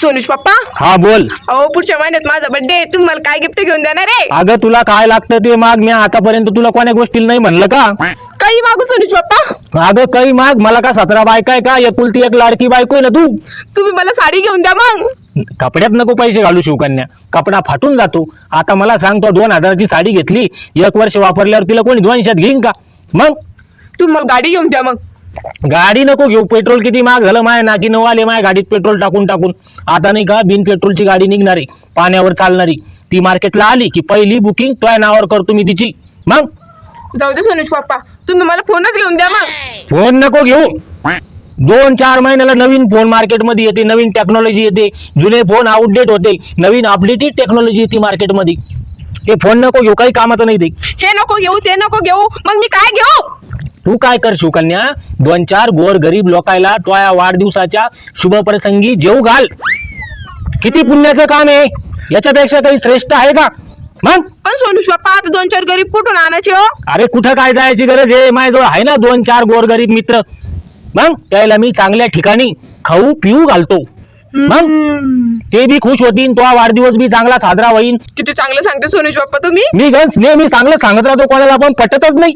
सोनुष पप्पा? हा बोल. अहो पुढच्या महिन्यात माझा बर्थडे तुम्ही मला काय गिफ्ट घेऊन देणार आहे? अगं तुला काय लागतं ते माग? मी आतापर्यंत तुला कोण्या गोष्टीला नाही म्हणलं का? काही मागू सोनुष पप्पा? अगं काही माग? मला का सतरा बायका आहे का? एकुलती एक लाडकी बायको आहे ना तू? तुम्ही मला साडी घेऊन द्या मग. कपड्यात नको पैसे घालू शिवकन्या. कपडा फाटून जातो. आता मला सांग तो दोन हजाराची साडी घेतली एक वर्ष वापरल्यावर तिला कोणी दोनशेत घेईन का? मग? तुम्ही मला गाडी घेऊन द्या मग. गाडी नको घेऊ. पेट्रोल किती महाग झालं माय नाकी नऊ आले माय गाडीत पेट्रोल टाकून टाकून. आता नाही का बिन पेट्रोलची गाडी निघणारी पाण्यावर चालणारी. ती मार्केटला आली की पहिली बुकिंग तुझ्या नावावर करतो मी तिची. मग? जाऊ दे सोनुष पप्पा. तुम्ही मला फोनच घेऊन द्या मग. फोन नको घेऊ. दोन चार महिन्याला नवीन फोन मार्केटमध्ये येते नवीन टेक्नॉलॉजी येते. जुने फोन आउटडेट होते नवीन अपडेटेड टेक्नॉलॉजी येते मार्केटमध्ये हे फोन नको घेऊ काही कामाचं नाही ते. हे नको घेऊ ते नको घेऊ. मग मी काय घेऊ? तू काय कर शिवकन्या दोन चार गोर गरीब लोकायला तुझ्या वाढदिवसाच्या शुभ प्रसंगी जेव घाल. किती पुण्याचं काम आहे? याच्यापेक्षा काही श्रेष्ठ आहे का? मग? पण सोनुष पप्पा आता दोन चार गरीब कुठून आणायचे हो? अरे कुठं काय जायची गरज आहे? माझ्याजवळ आहे ना दोन चार गोरगरीब मित्र. मग? त्याला मी चांगल्या ठिकाणी खाऊ पिऊ घालतो. मग? हम्म. ते बी खुश होतीन तो वाढदिवस बी चांगला साजरा होईन किती चांगलं सांगते सोनुष पप्पा तुम्ही. मी गंज नेहमी चांगलं सांगत राहतो कोणाला पण पटतच नाही.